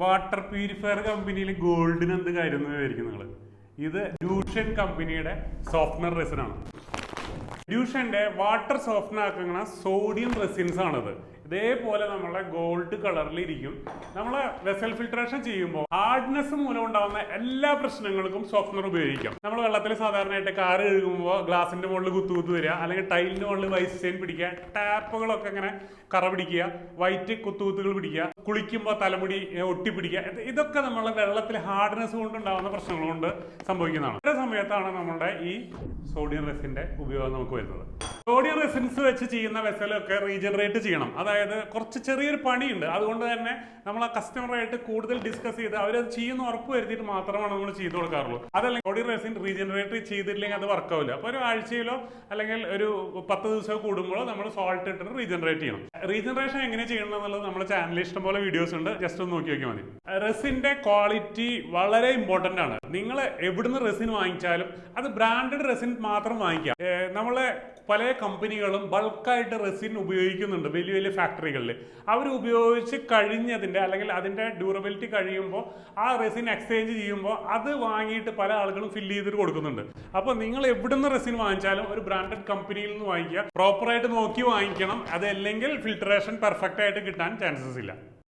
Water purifier കമ്പനിയിൽ ഗോൾഡിന് എന്ത് കാര്യം എന്ന് വിചാരിക്കും നിങ്ങൾ ഇത് ഡ്യൂഷൻ കമ്പനിയുടെ സോഫ്റ്റ്നർ റെസിൻ ആണ്. ഡ്യൂഷന്റെ വാട്ടർ സോഫ്റ്റ്നർ ആക്കുന്ന സോഡിയം റെസിൻസ് ആണിത്. ഇതേപോലെ നമ്മളെ ഗോൾഡ് കളറിൽ ഇരിക്കും നമ്മൾ വെസൽ ഫിൽട്രേഷൻ ചെയ്യുമ്പോൾ ഹാർഡ്നെസ് മൂലം ഉണ്ടാകുന്ന എല്ലാ പ്രശ്നങ്ങൾക്കും സോഫ്റ്റ്നർ ഉപയോഗിക്കാം. നമ്മൾ വെള്ളത്തിൽ സാധാരണയായിട്ട് കാർ കഴുകുമ്പോൾ ഗ്ലാസിന്റെ മുകളിൽ കുത്തു കുത്തു വരിക അല്ലെങ്കിൽ ടൈലിന്റെ മുകളിൽ വൈസ് ചെയിൻ പിടിക്കുക ടാപ്പുകളൊക്കെ ഇങ്ങനെ കറ പിടിക്കുക വൈറ്റ് കുത്തുകുത്തുകൾ പിടിക്കുക. കുളിക്കുമ്പോൾ തലമുടി ഒട്ടിപ്പിടിക്കുക. ഇതൊക്കെ നമ്മളെ വെള്ളത്തിൽ ഹാർഡ്നെസ് കൊണ്ടുണ്ടാകുന്ന പ്രശ്നങ്ങൾ കൊണ്ട് സംഭവിക്കുന്നതാണ്. ഇത്ര സമയത്താണ് നമ്മുടെ ഈ സോഡിയം റെസിന്റെ ഉപയോഗം നമുക്ക് വരുന്നത്. സോഡിയം റെസിൻസ് വെച്ച് ചെയ്യുന്ന വെസലൊക്കെ റീജനറേറ്റ് ചെയ്യണം. അതായത് കുറച്ച് ചെറിയൊരു പണിയുണ്ട്. അതുകൊണ്ട് തന്നെ നമ്മൾ ആ കസ്റ്റമറായിട്ട് കൂടുതൽ ഡിസ്കസ് ചെയ്ത് അവരത് ചെയ്യുന്ന ഉറപ്പ് വരുത്തിയിട്ട് മാത്രമാണ് നമ്മൾ ചെയ്തു കൊടുക്കാറുള്ളൂ. അതല്ലെങ്കിൽ സോഡിയം റെസിൻ റീജനറേറ്റ് ചെയ്തിട്ടില്ലെങ്കിൽ അത് വർക്കാവില്ല അപ്പോൾ ഒരു ആഴ്ചയിലോ അല്ലെങ്കിൽ ഒരു പത്ത് ദിവസം കൂടുമ്പോഴോ നമ്മൾ സോൾട്ട് ഇട്ടിട്ട് റീജനറേറ്റ് ചെയ്യണം. റീജനറേഷൻ എങ്ങനെ ചെയ്യണം എന്നുള്ളത് നമ്മുടെ ചാനലിൽ ഇഷ്ടംപോലെ വീഡിയോസ് ഉണ്ട്. ജസ്റ്റ് ഒന്ന് നോക്കി നോക്കിയാൽ മതി. റെസിന്റെ ക്വാളിറ്റി വളരെ ഇമ്പോർട്ടന്റ് ആണ്. നിങ്ങൾ എവിടുന്ന് റെസിൻ വാങ്ങിച്ചാലും അത് ബ്രാൻഡഡ് റെസിൻ മാത്രം വാങ്ങിക്കാം. നമ്മളെ പല കമ്പനികളും ബൾക്കായിട്ട് റെസിൻ ഉപയോഗിക്കുന്നുണ്ട് വലിയ വലിയ ഫാക്ടറികളിൽ അവർ ഉപയോഗിച്ച് കഴിഞ്ഞതിന്റെ അല്ലെങ്കിൽ അതിന്റെ ഡ്യൂറബിലിറ്റി കഴിയുമ്പോൾ ആ റെസിൻ എക്സ്ചേഞ്ച് ചെയ്യുമ്പോൾ അത് വാങ്ങിയിട്ട് പല ആളുകളും ഫില്ല് ചെയ്തിട്ട് കൊടുക്കുന്നുണ്ട്. അപ്പോൾ നിങ്ങൾ എവിടുന്ന് റെസിൻ വാങ്ങിച്ചാലും ഒരു ബ്രാൻഡഡ് കമ്പനിയിൽ നിന്ന് വാങ്ങിക്കുക. പ്രോപ്പറായിട്ട് നോക്കി വാങ്ങിക്കണം. അതല്ലെങ്കിൽ ഫിൽട്രേഷൻ പെർഫെക്റ്റ് ആയിട്ട് കിട്ടാൻ ചാൻസസ് ഇല്ല.